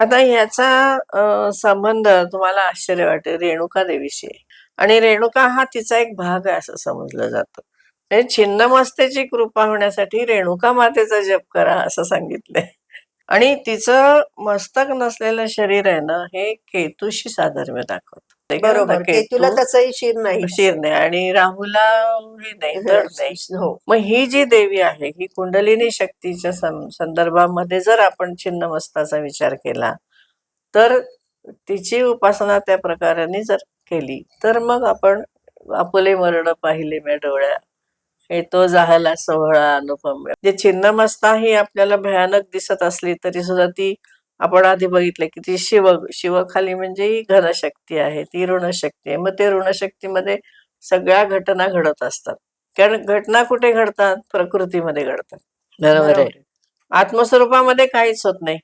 आता ह्याचा संबंध तुम्हाला आश्चर्य वाटेल रेणुका देवीशी. आणि रेणुका हा तिचा एक भाग आहे असं समजलं जातं. म्हणजे छिन्नमस्तेची कृपा होण्यासाठी रेणुका मातेचा जप करा असं सांगितलंय. आणि तिचं मस्तक नसलेलं शरीर आहे ना हे केतूशी साधर्म्य दाखवत. बरोबर. केतूला केतू तसंही शिर नाही. शिर नाही. आणि राहुला हे नाही धड नाही. हो. मग ही जी देवी आहे ही कुंडलिनी शक्तीच्या संदर्भामध्ये जर आपण छिन्नमस्ताचा विचार केला तर तिची उपासना त्या प्रकाराने जर केली तर मग आपण आपुले मरण पाहिले म्या डोळ्या. हे तो जाहला सोहळा अनुपम जे छिन्नमस्ता ही आपल्याला भयानक दिसत असली तरी सुद्धा ती आपण आधी बघितलं की ती शिव शिवखाली म्हणजे ही घनशक्ती आहे ती ऋणशक्ती आहे. मग ते ऋणशक्तीमध्ये सगळ्या घटना घडत असतात. कारण घटना कुठे घडतात? प्रकृतीमध्ये घडतात. बरोबर आहे. आत्मस्वरूपामध्ये काहीच होत नाही.